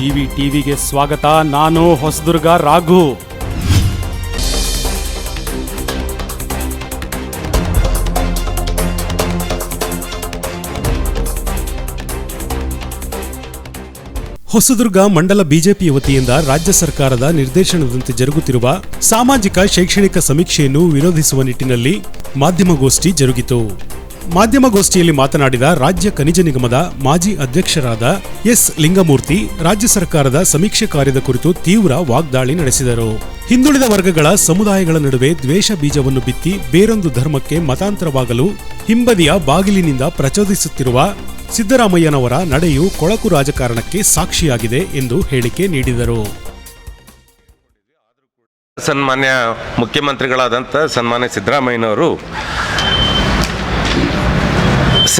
GV ಟಿವಿಗೆ ಸ್ವಾಗತ. ನಾನು ಹೊಸದುರ್ಗ ರಾಘು. ಹೊಸದುರ್ಗ ಮಂಡಲ ಬಿಜೆಪಿ ವತಿಯಿಂದ ರಾಜ್ಯ ಸರ್ಕಾರದ ನಿರ್ದೇಶನದಂತೆ ಜರುಗುತ್ತಿರುವ ಸಾಮಾಜಿಕ ಶೈಕ್ಷಣಿಕ ಸಮೀಕ್ಷೆಯನ್ನು ವಿರೋಧಿಸುವ ನಿಟ್ಟಿನಲ್ಲಿ ಮಾಧ್ಯಮಗೋಷ್ಠಿ ಜರುಗಿತು. ಮಾಧ್ಯಮಗೋಷ್ಠಿಯಲ್ಲಿ ಮಾತನಾಡಿದ ರಾಜ್ಯ ಖನಿಜ ನಿಗಮದ ಮಾಜಿ ಅಧ್ಯಕ್ಷರಾದ ಎಸ್ ಲಿಂಗಮೂರ್ತಿ, ರಾಜ್ಯ ಸರ್ಕಾರದ ಸಮೀಕ್ಷೆ ಕಾರ್ಯದ ಕುರಿತು ತೀವ್ರ ವಾಗ್ದಾಳಿ ನಡೆಸಿದರು. ಹಿಂದುಳಿದ ವರ್ಗಗಳ ಸಮುದಾಯಗಳ ನಡುವೆ ದ್ವೇಷ ಬೀಜವನ್ನು ಬಿತ್ತಿ ಬೇರೊಂದು ಧರ್ಮಕ್ಕೆ ಮತಾಂತರವಾಗಲು ಹಿಂಬದಿಯ ಬಾಗಿಲಿನಿಂದ ಪ್ರಚೋದಿಸುತ್ತಿರುವ ಸಿದ್ದರಾಮಯ್ಯನವರ ನಡೆಯು ಕೊಳಕು ರಾಜಕಾರಣಕ್ಕೆ ಸಾಕ್ಷಿಯಾಗಿದೆ ಎಂದು ಹೇಳಿಕೆ ನೀಡಿದರು. ಸನ್ಮಾನ್ಯ ಮುಖ್ಯಮಂತ್ರಿಗಳಾದಂಥ ಸನ್ಮಾನ್ಯ ಸಿದ್ದರಾಮಯ್ಯನವರು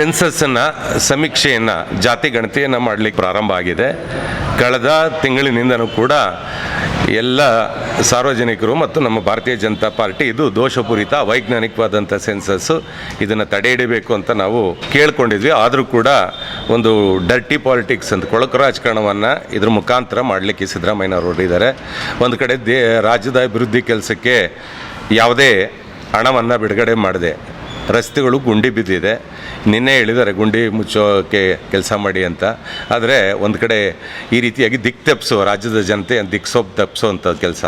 ಸೆನ್ಸಸ್ಸನ್ನು ಸಮೀಕ್ಷೆಯನ್ನು ಜಾತಿ ಗಣತಿಯನ್ನು ಮಾಡಲಿಕ್ಕೆ ಪ್ರಾರಂಭ ಆಗಿದೆ. ಕಳೆದ ತಿಂಗಳಿನಿಂದನೂ ಕೂಡ ಎಲ್ಲ ಸಾರ್ವಜನಿಕರು ಮತ್ತು ನಮ್ಮ ಭಾರತೀಯ ಜನತಾ ಪಾರ್ಟಿ ಇದು ದೋಷಪೂರಿತ ವೈಜ್ಞಾನಿಕವಾದಂಥ ಸೆನ್ಸಸ್ಸು ಇದನ್ನು ತಡೆ ಹಿಡಿಬೇಕು ಅಂತ ನಾವು ಕೇಳ್ಕೊಂಡಿದ್ವಿ. ಆದರೂ ಕೂಡ ಒಂದು ಡರ್ಟಿ ಪಾಲಿಟಿಕ್ಸ್ ಅಂತ ಕೊಳಕು ರಾಜಕಾರಣವನ್ನು ಇದ್ರ ಮುಖಾಂತರ ಮಾಡಲಿಕ್ಕೆ ಸಿದ್ದರಾಮಯ್ಯನವರು ಹೊರಟಿದ್ದಾರೆ ಒಂದು ಕಡೆ ದೇ, ರಾಜ್ಯದ ಅಭಿವೃದ್ಧಿ ಕೆಲಸಕ್ಕೆ ಯಾವುದೇ ಹಣವನ್ನು ಬಿಡುಗಡೆ ಮಾಡಿದೆ ರಸ್ತೆಗಳು ಗುಂಡಿ ಬಿದ್ದಿದೆ. ನಿನ್ನೆ ಹೇಳಿದ್ದಾರೆ, ಗುಂಡಿ ಮುಚ್ಚೋಕೆ ಕೆಲಸ ಮಾಡಿ ಅಂತ. ಆದರೆ ಒಂದು ಕಡೆ ಈ ರೀತಿಯಾಗಿ ದಿಕ್ ತಪ್ಪಿಸೋ ರಾಜ್ಯದ ಜನತೆ ದಿಕ್ಸೋ ತಪ್ಪಿಸೋವಂಥ ಕೆಲಸ.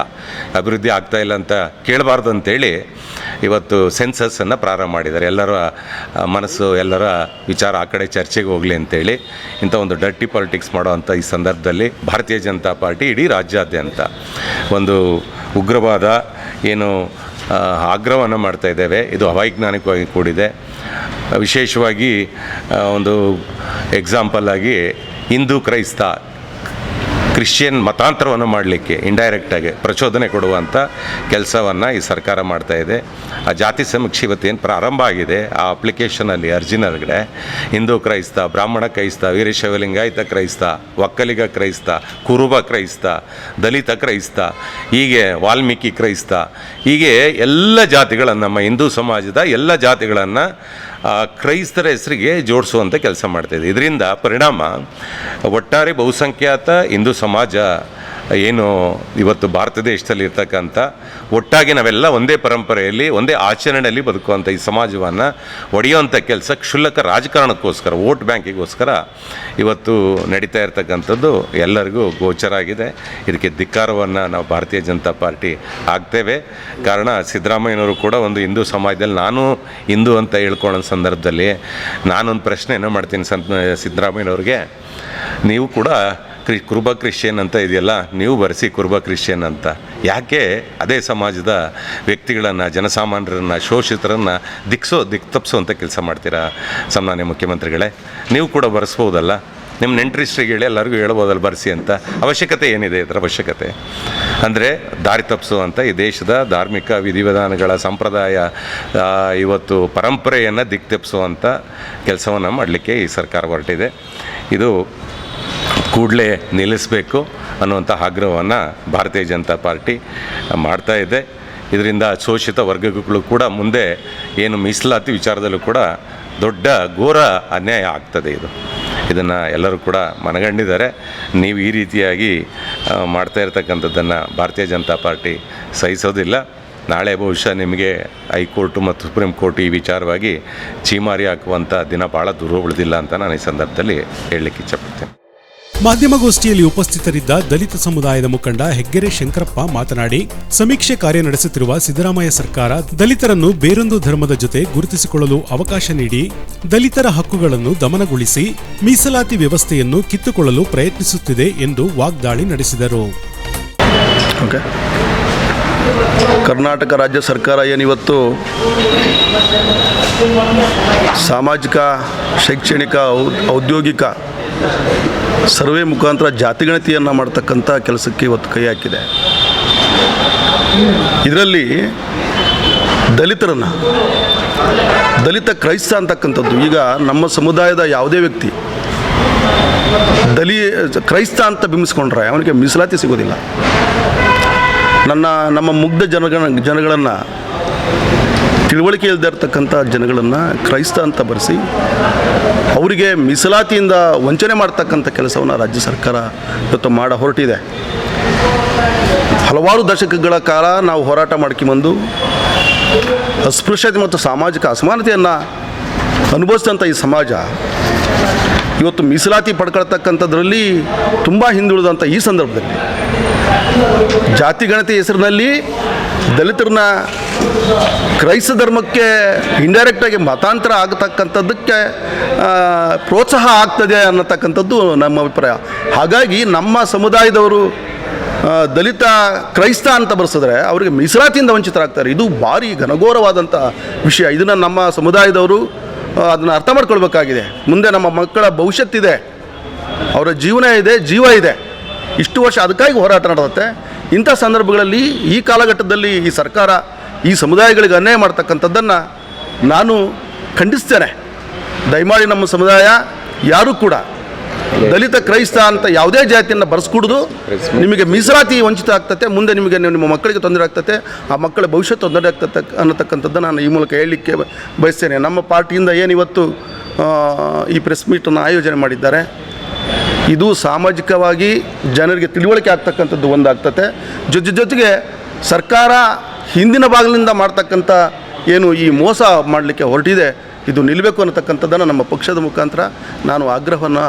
ಅಭಿವೃದ್ಧಿ ಆಗ್ತಾ ಇಲ್ಲ ಅಂತ ಕೇಳಬಾರ್ದು ಅಂತೇಳಿ ಇವತ್ತು ಸೆನ್ಸಸ್ಸನ್ನು ಪ್ರಾರಂಭ ಮಾಡಿದ್ದಾರೆ. ಎಲ್ಲರ, ಮನಸ್ಸು, ಎಲ್ಲರ ವಿಚಾರ ಆ ಕಡೆ ಚರ್ಚೆಗೆ ಹೋಗಲಿ ಅಂತೇಳಿ ಇಂಥ ಒಂದು ಡರ್ಟಿ ಪಾಲಿಟಿಕ್ಸ್ ಮಾಡೋವಂಥ ಈ ಸಂದರ್ಭದಲ್ಲಿ ಭಾರತೀಯ ಜನತಾ ಪಾರ್ಟಿ ಇಡೀ ರಾಜ್ಯಾದ್ಯಂತ ಒಂದು ಉಗ್ರವಾದ ಏನು ಆಗ್ರಹವನ್ನು ಮಾಡ್ತಾ ಇದ್ದೇವೆ. ಇದು ಅವೈಜ್ಞಾನಿಕವಾಗಿ ಕೂಡಿದೆ. ವಿಶೇಷವಾಗಿ ಒಂದು ಎಕ್ಸಾಂಪಲ್ ಆಗಿ ಹಿಂದೂ ಕ್ರೈಸ್ತ ಕ್ರಿಶ್ಚಿಯನ್ ಮತಾಂತರವನ್ನು ಮಾಡಲಿಕ್ಕೆ ಇಂಡೈರೆಕ್ಟಾಗಿ ಪ್ರಚೋದನೆ ಕೊಡುವಂಥ ಕೆಲಸವನ್ನು ಈ ಸರ್ಕಾರ ಮಾಡ್ತಾ ಇದೆ. ಆ ಜಾತಿ ಸಮೀಕ್ಷೆ ಇವತ್ತೇನು ಪ್ರಾರಂಭ ಆಗಿದೆ, ಆ ಅಪ್ಲಿಕೇಶನಲ್ಲಿ ಅರ್ಜಿನರ್ಗಡೆ, ಹಿಂದೂ ಕ್ರೈಸ್ತ, ಬ್ರಾಹ್ಮಣ ಕ್ರೈಸ್ತ ವೀರಶೈವ ಲಿಂಗಾಯತ ಕ್ರೈಸ್ತ ಒಕ್ಕಲಿಗ ಕ್ರೈಸ್ತ, ಕುರುಬ ಕ್ರೈಸ್ತ, ದಲಿತ ಕ್ರೈಸ್ತ, ಹೀಗೆ ವಾಲ್ಮೀಕಿ ಕ್ರೈಸ್ತ, ಹೀಗೆ ಎಲ್ಲ ಜಾತಿಗಳನ್ನು ನಮ್ಮ ಹಿಂದೂ ಸಮಾಜದ ಎಲ್ಲ ಜಾತಿಗಳನ್ನು ಕ್ರೈಸ್ತರ ಹೆಸರಿಗೆ ಜೋಡಿಸುವಂಥ ಕೆಲಸ ಮಾಡ್ತಾಯಿದೆ ಇದರಿಂದ ಪರಿಣಾಮ ಒಟ್ಟಾರೆ ಬಹುಸಂಖ್ಯಾತ ಹಿಂದೂ ಸಮಾಜ ಏನು ಇವತ್ತು ಭಾರತ ದೇಶದಲ್ಲಿ ಇರ್ತಕ್ಕಂಥ ಒಟ್ಟಾಗಿ ನಾವೆಲ್ಲ ಒಂದೇ ಪರಂಪರೆಯಲ್ಲಿ, ಒಂದೇ ಆಚರಣೆಯಲ್ಲಿ ಬದುಕುವಂಥ ಈ ಸಮಾಜವನ್ನು ಒಡೆಯುವಂಥ ಕೆಲಸ ಕ್ಷುಲ್ಲಕ ರಾಜಕಾರಣಕ್ಕೋಸ್ಕರ, ವೋಟ್ ಬ್ಯಾಂಕಿಗೋಸ್ಕರ ಇವತ್ತು ನಡೀತಾ ಇರ್ತಕ್ಕಂಥದ್ದು ಎಲ್ಲರಿಗೂ ಗೋಚರ ಆಗಿದೆ. ಇದಕ್ಕೆ ಧಿಕ್ಕಾರವನ್ನು ನಾವು ಭಾರತೀಯ ಜನತಾ ಪಾರ್ಟಿ ಆಗ್ತೇವೆ. ಕಾರಣ ಸಿದ್ದರಾಮಯ್ಯನವರು ಕೂಡ ಒಂದು ಹಿಂದೂ ಸಮಾಜದಲ್ಲಿ ನಾನು ಹಿಂದೂ ಅಂತ ಹೇಳ್ಕೊಳ್ಳೋ ಸಂದರ್ಭದಲ್ಲಿ ನಾನೊಂದು ಪ್ರಶ್ನೆಯನ್ನು ಮಾಡ್ತೀನಿ ಸಂತ ಸಿದ್ದರಾಮಯ್ಯನವ್ರಿಗೆ. ನೀವು ಕೂಡ ಕ್ರಿ, ಕುರುಬ ಕ್ರಿಶ್ಚಿಯನ್ ಅಂತ ಇದೆಯಲ್ಲ, ನೀವು ಬರೆಸಿ ಕುರುಬ ಕ್ರಿಶ್ಚಿಯನ್ ಅಂತ. ಯಾಕೆ? ಅದೇ ಸಮಾಜದ ವ್ಯಕ್ತಿಗಳನ್ನು, ಜನಸಾಮಾನ್ಯರನ್ನು, ಶೋಷಿತರನ್ನು ದಿಕ್ಸೋ, ದಿಕ್ ಅಂತ ಕೆಲಸ ಮಾಡ್ತೀರಾ ಸನ್ಮಾನ್ಯ ಮುಖ್ಯಮಂತ್ರಿಗಳೇ? ನೀವು ಕೂಡ ಬರೆಸ್ಬೋದಲ್ಲ? ನಿಮ್ಮ ನೆಂಟ್ರಿಸ್ಟ್ರಿಗೆ ಹೇಳಿ ಎಲ್ಲರಿಗೂ ಹೇಳ್ಬೋದಲ್ಲ ಬರೆಸಿ ಅಂತ. ಅವಶ್ಯಕತೆ ಏನಿದೆ ಇದರ ಅವಶ್ಯಕತೆ? ಅಂದರೆ ದಾರಿ ತಪ್ಪಿಸುವಂಥ ಈ ದೇಶದ ಧಾರ್ಮಿಕ ವಿಧಿವಿಧಾನಗಳ ಸಂಪ್ರದಾಯ ಇವತ್ತು ಪರಂಪರೆಯನ್ನು ದಿಕ್ ತಪ್ಪಿಸುವಂಥ ಕೆಲಸವನ್ನು ಮಾಡಲಿಕ್ಕೆ ಈ ಸರ್ಕಾರ ಹೊರಟಿದೆ. ಇದು ಕೂಡಲೇ ನಿಲ್ಲಿಸಬೇಕು ಅನ್ನುವಂಥ ಆಗ್ರಹವನ್ನು ಭಾರತೀಯ ಜನತಾ ಪಾರ್ಟಿ ಮಾಡ್ತಾ ಇದೆ. ಇದರಿಂದ ಶೋಷಿತ ವರ್ಗಗಳು ಕೂಡ ಮುಂದೆ ಏನು ಮೀಸಲಾತಿ ವಿಚಾರದಲ್ಲೂ ಕೂಡ ದೊಡ್ಡ ಘೋರ ಅನ್ಯಾಯ ಆಗ್ತದೆ ಇದು. ಇದನ್ನು ಎಲ್ಲರೂ ಕೂಡ ಮನಗಂಡಿದ್ದಾರೆ. ನೀವು ಈ ರೀತಿಯಾಗಿ ಮಾಡ್ತಾ ಇರ್ತಕ್ಕಂಥದ್ದನ್ನು ಭಾರತೀಯ ಜನತಾ ಪಾರ್ಟಿ ಸಹಿಸೋದಿಲ್ಲ. ನಾಳೆ ಬಹುಶಃ ನಿಮಗೆ ಹೈಕೋರ್ಟ್ ಮತ್ತು ಸುಪ್ರೀಂ ಕೋರ್ಟ್ ಈ ವಿಚಾರವಾಗಿ ಚೀಮಾರಿ ಹಾಕುವಂಥ ದಿನ ಭಾಳ ದೂರ ಉಳಿದಿಲ್ಲ ಅಂತ ನಾನು ಈ ಸಂದರ್ಭದಲ್ಲಿ ಹೇಳಲಿಕ್ಕೆ ಇಚ್ಛಪಡ್ತೇನೆ. ಮಾಧ್ಯಮಗೋಷ್ಠಿಯಲ್ಲಿ ಉಪಸ್ಥಿತರಿದ್ದ ದಲಿತ ಸಮುದಾಯದ ಮುಖಂಡ ಹೆಗ್ಗೆರೆ ಶಂಕರಪ್ಪ ಮಾತನಾಡಿ, ಸಮೀಕ್ಷೆ ಕಾರ್ಯ ನಡೆಸುತ್ತಿರುವ ಸಿದ್ದರಾಮಯ್ಯ ಸರ್ಕಾರ ದಲಿತರನ್ನು ಬೇರೊಂದು ಧರ್ಮದ ಜೊತೆ ಗುರುತಿಸಿಕೊಳ್ಳಲು ಅವಕಾಶ ನೀಡಿ, ದಲಿತರ ಹಕ್ಕುಗಳನ್ನು ದಮನಗೊಳಿಸಿ, ಮೀಸಲಾತಿ ವ್ಯವಸ್ಥೆಯನ್ನು ಕಿತ್ತುಕೊಳ್ಳಲು ಪ್ರಯತ್ನಿಸುತ್ತಿದೆ ಎಂದು ವಾಗ್ದಾಳಿ ನಡೆಸಿದರು. ಕರ್ನಾಟಕ ರಾಜ್ಯ ಸರ್ಕಾರ ಏನಿವತ್ತು? ಸಾಮಾಜಿಕ, ಶೈಕ್ಷಣಿಕ ಔದ್ಯೋಗಿಕ ಸರ್ವೆ ಮುಖಾಂತರ ಜಾತಿಗಣತಿಯನ್ನು ಮಾಡ್ತಕ್ಕಂಥ ಕೆಲಸಕ್ಕೆ ಇವತ್ತು ಕೈ ಹಾಕಿದೆ. ಇದರಲ್ಲಿ ದಲಿತರನ್ನು, ದಲಿತ ಕ್ರೈಸ್ತ ಅಂತಕ್ಕಂಥದ್ದು, ಈಗ ನಮ್ಮ ಸಮುದಾಯದ ಯಾವುದೇ ವ್ಯಕ್ತಿ ದಲಿ, ಕ್ರೈಸ್ತ ಅಂತ ಬಿಂಬಿಸ್ಕೊಂಡ್ರೆ ಅವನಿಗೆ ಮೀಸಲಾತಿ ಸಿಗೋದಿಲ್ಲ. ನನ್ನ, ನಮ್ಮ ಮುಗ್ಧ ಜನಗಣ, ಜನಗಳನ್ನು ತಿಳುವಳಿಕೆ ಇಲ್ಲದೆ ಇರ್ತಕ್ಕಂಥ ಜನಗಳನ್ನು ಕ್ರೈಸ್ತ ಅಂತ ಬರೆಸಿ ಅವರಿಗೆ ಮೀಸಲಾತಿಯಿಂದ ವಂಚನೆ ಮಾಡ್ತಕ್ಕಂಥ ಕೆಲಸವನ್ನು ರಾಜ್ಯ ಸರ್ಕಾರ ಇವತ್ತು ಮಾಡ ಹೊರಟಿದೆ. ಹಲವಾರು ದಶಕಗಳ ಕಾಲ ನಾವು ಹೋರಾಟ ಮಾಡ್ಕೊಂಬಂದು ಅಸ್ಪೃಶ್ಯತೆ ಮತ್ತು ಸಾಮಾಜಿಕ ಅಸಮಾನತೆಯನ್ನು ಅನುಭವಿಸಿದಂಥ ಈ ಸಮಾಜ ಇವತ್ತು ಮೀಸಲಾತಿ ಪಡ್ಕೊಳ್ತಕ್ಕಂಥದ್ರಲ್ಲಿ ತುಂಬ ಹಿಂದುಳಿದಂಥ ಈ ಸಂದರ್ಭದಲ್ಲಿ ಜಾತಿ ಗಣತಿ ಹೆಸರಿನಲ್ಲಿ ದಲಿತರನ್ನ ಕ್ರೈಸ್ತ ಧರ್ಮಕ್ಕೆ ಇಂಡೈರೆಕ್ಟಾಗಿ ಮತಾಂತರ ಆಗತಕ್ಕಂಥದ್ದಕ್ಕೆ ಪ್ರೋತ್ಸಾಹ ಆಗ್ತದೆ ಅನ್ನತಕ್ಕಂಥದ್ದು ನಮ್ಮ ಅಭಿಪ್ರಾಯ. ಹಾಗಾಗಿ ನಮ್ಮ ಸಮುದಾಯದವರು ದಲಿತ ಕ್ರೈಸ್ತ ಅಂತ ಬರೆಸಿದ್ರೆ ಅವರಿಗೆ ಮೀಸಲಾತಿಯಿಂದ ವಂಚಿತರಾಗ್ತಾರೆ. ಇದು ಭಾರಿ ಘನಘೋರವಾದಂಥ ವಿಷಯ. ಇದನ್ನು ನಮ್ಮ ಸಮುದಾಯದವರು ಅದನ್ನು ಅರ್ಥ ಮಾಡ್ಕೊಳ್ಬೇಕಾಗಿದೆ. ಮುಂದೆ ನಮ್ಮ ಮಕ್ಕಳ ಭವಿಷ್ಯತ್ತಿದೆ ಅವರ ಜೀವನ ಇದೆ, ಜೀವ ಇದೆ. ಇಷ್ಟು ವರ್ಷ ಅದಕ್ಕಾಗಿ ಹೋರಾಟ ನಡೆದತ್ತೆ. ಇಂಥ ಸಂದರ್ಭಗಳಲ್ಲಿ ಈ ಕಾಲಘಟ್ಟದಲ್ಲಿ ಈ ಸರ್ಕಾರ ಈ ಸಮುದಾಯಗಳಿಗೆ ಅನ್ಯಾಯ ಮಾಡ್ತಕ್ಕಂಥದ್ದನ್ನು ನಾನು ಖಂಡಿಸ್ತೇನೆ. ದಯಮಾಡಿ ನಮ್ಮ ಸಮುದಾಯ ಯಾರೂ ಕೂಡ ದಲಿತ ಕ್ರೈಸ್ತ ಅಂತ ಯಾವುದೇ ಜಾತಿಯನ್ನು ಬರೆಸ್ಕೊಡುದು ನಿಮಗೆ ಮೀಸಲಾತಿ ವಂಚಿತ ಆಗ್ತತೆ ಮುಂದೆ ನಿಮಗೆ ನಿಮ್ಮ ಮಕ್ಕಳಿಗೆ ತೊಂದರೆ ಆಗ್ತತೆ ಆ ಮಕ್ಕಳ ಭವಿಷ್ಯ ತೊಂದರೆ ಆಗ್ತತೆ ಅನ್ನತಕ್ಕಂಥದ್ದನ್ನು ನಾನು ಈ ಮೂಲಕ ಹೇಳಲಿಕ್ಕೆ ಬಯಸ್ತೇನೆ. ನಮ್ಮ ಪಾರ್ಟಿಯಿಂದ ಏನು ಇವತ್ತು ಆ, ಈ ಪ್ರೆಸ್ ಮೀಟನ್ನು ಆಯೋಜನೆ ಮಾಡಿದ್ದಾರೆ ಇದು ಸಾಮಾಜಿಕವಾಗಿ ಜನರಿಗೆ ತಿಳುವಳಿಕೆ ಆಗ್ತಕ್ಕಂಥದ್ದು ಒಂದಾಗ್ತತೆ. ಜೊತೆ ಜೊತೆಗೆ ಸರ್ಕಾರ ಹಿಂದಿನ ಭಾಗಲಿಂದ ಮಾಡ್ತಕ್ಕಂಥ ಏನು ಈ ಮೋಸ ಮಾಡಲಿಕ್ಕೆ ಹೊರಟಿದೆ, ಇದು ನಿಲ್ಲಬೇಕು ಅನ್ನತಕ್ಕಂಥದ್ದನ್ನು ನಮ್ಮ ಪಕ್ಷದ ಮುಖಾಂತರ ನಾನು ಆಗ್ರಹವನ್ನು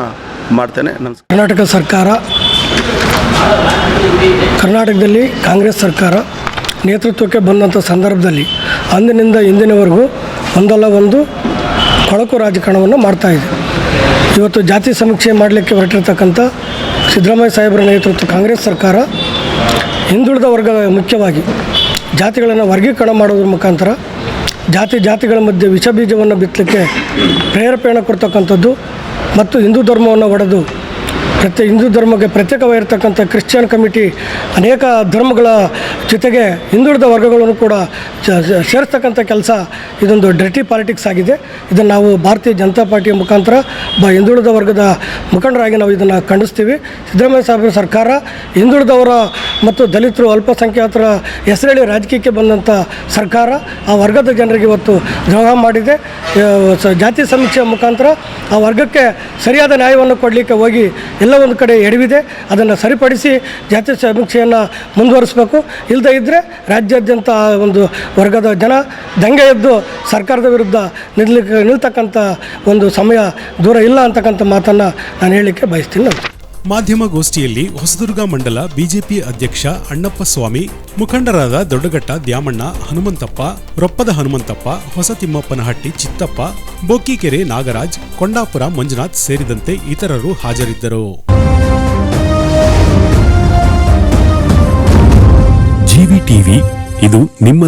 ಮಾಡ್ತೇನೆ. ನಮಸ್ಕಾರ. ಕರ್ನಾಟಕ ಸರ್ಕಾರ, ಕರ್ನಾಟಕದಲ್ಲಿ ಕಾಂಗ್ರೆಸ್ ಸರ್ಕಾರ ನೇತೃತ್ವಕ್ಕೆ ಬಂದಂಥ ಸಂದರ್ಭದಲ್ಲಿ ಅಂದಿನಿಂದ ಇಂದಿನವರೆಗೂ ಒಂದಲ್ಲ ಒಂದು ಕೊಳಕು ರಾಜಕಾರಣವನ್ನು ಮಾಡ್ತಾ ಇದೆ. ಇವತ್ತು ಜಾತಿ ಸಮೀಕ್ಷೆ ಮಾಡಲಿಕ್ಕೆ ಹೊರಟಿರ್ತಕ್ಕಂಥ ಸಿದ್ದರಾಮಯ್ಯ ಸಾಹೇಬರ ನೇತೃತ್ವ ಕಾಂಗ್ರೆಸ್ ಸರ್ಕಾರ ಹಿಂದುಳಿದ ವರ್ಗ ಮುಖ್ಯವಾಗಿ ಜಾತಿಗಳನ್ನು ವರ್ಗೀಕರಣ ಮಾಡೋದ್ರ ಮುಖಾಂತರ ಜಾತಿ ಜಾತಿಗಳ ಮಧ್ಯೆ ವಿಷ ಬೀಜವನ್ನು ಬಿತ್ತಲಿಕ್ಕೆ ಪ್ರೇರೇಪಣೆ ಕೊಡ್ತಕ್ಕಂಥದ್ದು ಮತ್ತು ಹಿಂದೂ ಧರ್ಮವನ್ನು ಒಡೆದು ಪ್ರತ್ಯೇ ಹಿಂದೂ ಧರ್ಮಕ್ಕೆ ಪ್ರತ್ಯೇಕವಾಗಿರ್ತಕ್ಕಂಥ ಕ್ರಿಶ್ಚಿಯನ್ ಕಮಿಟಿ ಅನೇಕ ಧರ್ಮಗಳ ಜೊತೆಗೆ ಹಿಂದುಳಿದ ವರ್ಗಗಳನ್ನು ಕೂಡ ಸೇರಿಸ್ತಕ್ಕಂಥ ಕೆಲಸ ಇದೊಂದು ಡರ್ಟಿ ಪಾಲಿಟಿಕ್ಸ್ ಆಗಿದೆ. ಇದನ್ನು ನಾವು ಭಾರತೀಯ ಜನತಾ ಪಾರ್ಟಿಯ ಮುಖಾಂತರ ಬ, ಹಿಂದುಳಿದ ವರ್ಗದ ಮುಖಂಡರಾಗಿ ನಾವು ಇದನ್ನು ಖಂಡಿಸ್ತೀವಿ. ಸಿದ್ದರಾಮಯ್ಯ ಸಾಹೇಬರ ಸರ್ಕಾರ ಹಿಂದುಳಿದವರ ಮತ್ತು ದಲಿತರು ಅಲ್ಪಸಂಖ್ಯಾತರ ಹೆಸರೇಳಿ ರಾಜಕೀಯಕ್ಕೆ ಬಂದಂಥ ಸರ್ಕಾರ ಆ ವರ್ಗದ ಜನರಿಗೆ ಇವತ್ತು ದ್ರೋಹ ಮಾಡಿದೆ. ಜಾತಿ ಸಮೀಕ್ಷೆಯ ಮುಖಾಂತರ ಆ ವರ್ಗಕ್ಕೆ ಸರಿಯಾದ ನ್ಯಾಯವನ್ನು ಕೊಡಲಿಕ್ಕೆ ಹೋಗಿ ಎಲ್ಲ ಒಂದು ಕಡೆ ಎಡವಿದೆ. ಅದನ್ನು ಸರಿಪಡಿಸಿ ಜಾತಿ ಸಮೀಕ್ಷೆಯನ್ನು ಮುಂದುವರಿಸಬೇಕು. ಇಲ್ಲದೇ ಇದ್ದರೆ ರಾಜ್ಯಾದ್ಯಂತ ಒಂದು ವರ್ಗದ ಜನ ದಂಗೆ ಎದ್ದು ಸರ್ಕಾರದ ವಿರುದ್ಧ ನಿಲ್ಲಕ್ಕೆ ನಿಲ್ತಕ್ಕಂಥ ಒಂದು ಸಮಯ ದೂರ ಇಲ್ಲ ಅಂತಕ್ಕಂಥ ಮಾತನ್ನು ನಾನು ಹೇಳಲಿಕ್ಕೆ ಬಯಸ್ತೀನಿ. ಮಾಧ್ಯಮಗೋಷ್ಠಿಯಲ್ಲಿ ಹೊಸದುರ್ಗ ಮಂಡಲ ಬಿಜೆಪಿ ಅಧ್ಯಕ್ಷ ಅಣ್ಣಪ್ಪ ಸ್ವಾಮಿ, ಮುಖಂಡರಾದ ದೊಡ್ಡಘಟ್ಟ ದ್ಯಾಮಣ್ಣ, ಹನುಮಂತಪ್ಪ, ರೊಪ್ಪದ ಹನುಮಂತಪ್ಪ, ಹೊಸ ತಿಮ್ಮಪ್ಪನಹಟ್ಟಿ ಚಿತ್ತಪ್ಪ, ಬೋಕಿಕೆರೆ ನಾಗರಾಜ್, ಕೊಂಡಾಪುರ ಮಂಜುನಾಥ್ ಸೇರಿದಂತೆ ಇತರರು ಹಾಜರಿದ್ದರು. ಜಿವಿ ಟಿವಿ, ಇದು ನಿಮ್ಮ